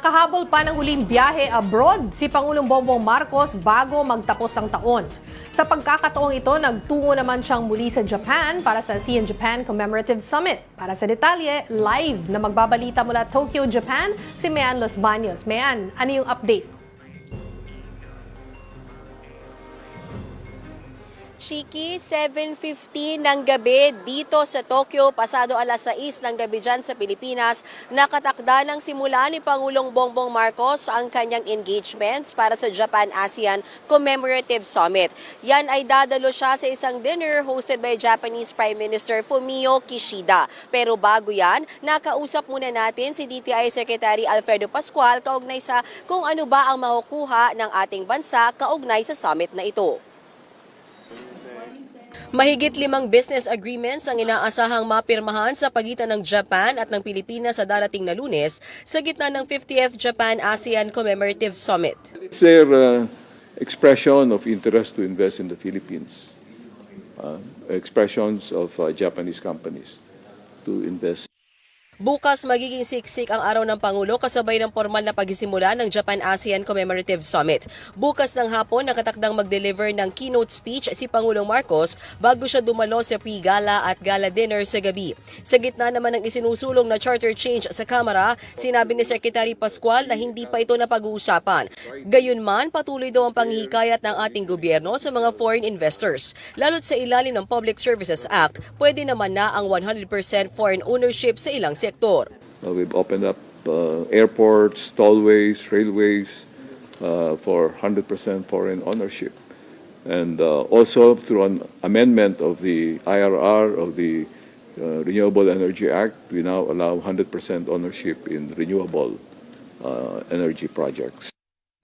Kahabol pa ng huling biyahe abroad si Pangulong Bongbong Marcos bago magtapos ang taon. Sa pagkakataong ito, nagtungo naman siyang muli sa Japan para sa ASEAN Japan Commemorative Summit. Para sa detalye, live na magbabalita mula Tokyo, Japan, si Mean Los Baños. Mean, ano yung update? Chiki, 7.15 ng gabi dito sa Tokyo, pasado alas 6 ng gabi dyan sa Pilipinas, nakatakda ng simula ni Pangulong Bongbong Marcos ang kanyang engagements para sa Japan-ASEAN Commemorative Summit. Yan ay dadalo siya sa isang dinner hosted by Japanese Prime Minister Fumio Kishida. Pero bago yan, nakausap muna natin si DTI Secretary Alfredo Pascual kaugnay sa kung ano ba ang makukuha ng ating bansa kaugnay sa summit na ito. Mahigit limang business agreements ang inaasahang mapirmahan sa pagitan ng Japan at ng Pilipinas sa darating na lunes sa gitna ng 50th Japan-ASEAN Commemorative Summit. It's their uh, expression of interest to invest in the Philippines, uh, expressions of uh, Japanese companies to invest Bukas magiging siksik ang araw ng Pangulo kasabay ng formal na pagsisimula ng Japan-ASEAN Commemorative Summit. Bukas ng hapon nakatakdang mag-deliver ng keynote speech si Pangulong Marcos bago siya dumalo sa pre-gala at gala dinner sa gabi. Sa gitna naman ng isinusulong na charter change sa Kamara, sinabi ni Secretary Pascual na hindi pa ito napag-uusapan. Gayunman, patuloy daw ang panghihikayat ng ating gobyerno sa mga foreign investors. Lalo't sa ilalim ng Public Services Act, pwede naman na ang 100% foreign ownership sa ilang sektor. Uh, we've opened up uh, airports, tollways, railways uh, for 100% foreign ownership. And uh, also through an amendment of the IRR of the uh, Renewable Energy Act, we now allow 100% ownership in renewable uh, energy projects.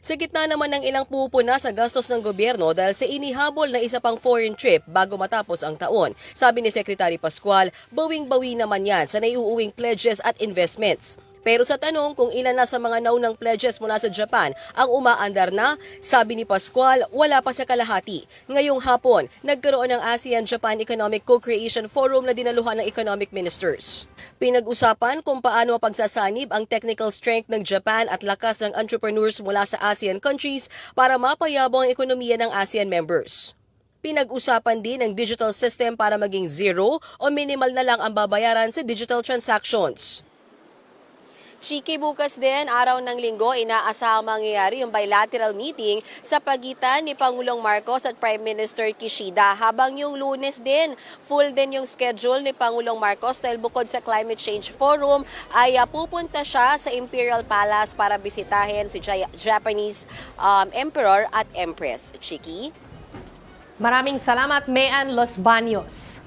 Sa gitna naman ng ilang pupuna sa gastos ng gobyerno dahil sa inihabol na isa pang foreign trip bago matapos ang taon. Sabi ni Secretary Pascual, bawing-bawi naman yan sa naiuuwing pledges at investments. Pero sa tanong kung ilan na sa mga naunang pledges mula sa Japan ang umaandar na, sabi ni Pascual, wala pa sa kalahati. Ngayong hapon, nagkaroon ng ASEAN-Japan Economic Co-Creation Forum na dinaluhan ng economic ministers. Pinag-usapan kung paano pagsasanib ang technical strength ng Japan at lakas ng entrepreneurs mula sa ASEAN countries para mapayabong ang ekonomiya ng ASEAN members. Pinag-usapan din ang digital system para maging zero o minimal na lang ang babayaran sa digital transactions. Chiki, bukas din, araw ng linggo, inaasahang mangyayari yung bilateral meeting sa pagitan ni Pangulong Marcos at Prime Minister Kishida. Habang yung lunes din, full din yung schedule ni Pangulong Marcos dahil bukod sa Climate Change Forum, ay ah, pupunta siya sa Imperial Palace para bisitahin si Japanese um, Emperor at Empress. Chiki? Maraming salamat, Mean Los Baños.